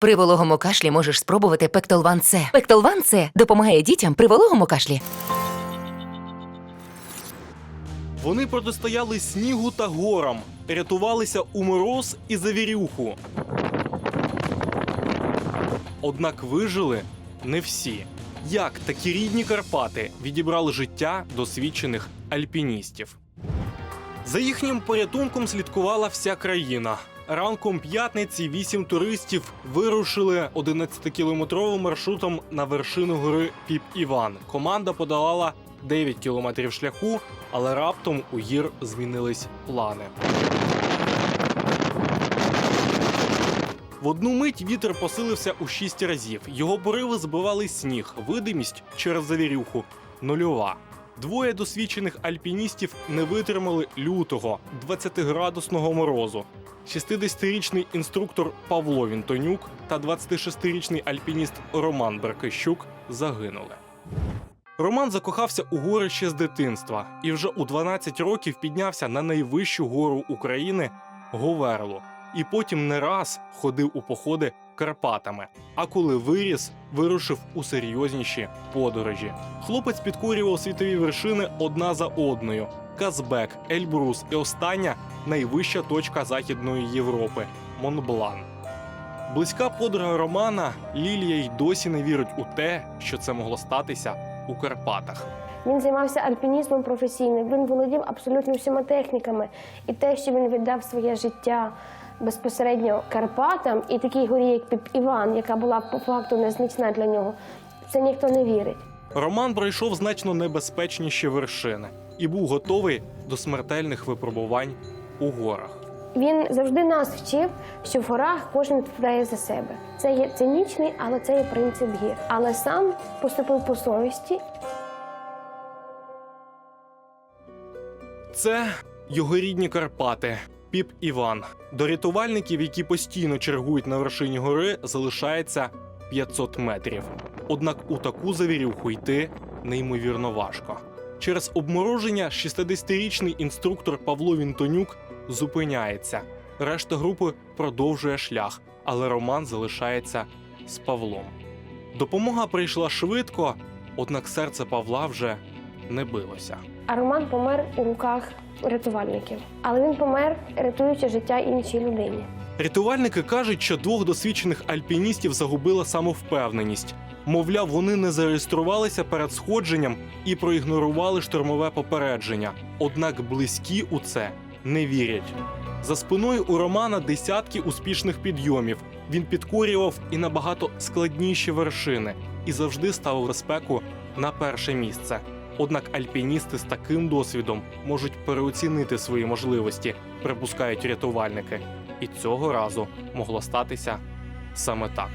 При вологому кашлі можеш спробувати Пектолван С. Пектолван С допомагає дітям при вологому кашлі. Вони протистояли снігу та горам, рятувалися у мороз і завірюху. Однак вижили не всі. Як такі рідні Карпати відібрали життя досвідчених альпіністів? За їхнім порятунком слідкувала вся країна. Ранком п'ятниці вісім туристів вирушили 11-кілометровим маршрутом на вершину гори Піп Іван. Команда подолала 9 кілометрів шляху, але раптом у гір змінились плани. В одну мить вітер посилився у шість разів. Його пориви збивали сніг, видимість через завірюху нульова. Двоє досвідчених альпіністів не витримали лютого 20-градусного морозу. 60-річний інструктор Павло Вінтонюк та 26-річний альпініст Роман Беркищук загинули. Роман закохався у гори ще з дитинства і вже у 12 років піднявся на найвищу гору України Говерлу. І потім не раз ходив у походи Карпатами. А коли виріс, вирушив у серйозніші подорожі. Хлопець підкорював світові вершини одна за одною: Казбек, Ельбрус і остання найвища точка Західної Європи Монблан. Близька подруга Романа Лілія й досі не вірить у те, що це могло статися у Карпатах. Він займався альпінізмом професійно. Він володів абсолютно всіма техніками. І те, що він віддав своє життя безпосередньо Карпатам і такій горі, як Піп Іван, яка була по факту незначна для нього, це ніхто не вірить. Роман пройшов значно небезпечніші вершини і був готовий до смертельних випробувань у горах. Він завжди нас вчив, що в горах кожен відповідає за себе. Це є цинічний, але це є принцип гір. Але сам поступив по совісті Це його рідні Карпати. Піп Іван. До рятувальників, які постійно чергують на вершині гори, залишається 500 метрів. Однак у таку завірюху йти неймовірно важко. Через обмороження 60-річний інструктор Павло Вінтонюк зупиняється. Решта групи продовжує шлях, але Роман залишається з Павлом. Допомога прийшла швидко, однак серце Павла вже не билося. А Роман помер у руках рятувальників. Але він помер, рятуючи життя іншій людині. Рятувальники кажуть, що двох досвідчених альпіністів загубила самовпевненість. Мовляв, вони не зареєструвалися перед сходженням і проігнорували штурмове попередження. Однак близькі у це не вірять. За спиною у Романа десятки успішних підйомів. Він підкорював і набагато складніші вершини і завжди ставив безпеку на перше місце. Однак альпіністи з таким досвідом можуть переоцінити свої можливості, припускають рятувальники. І цього разу могло статися саме так.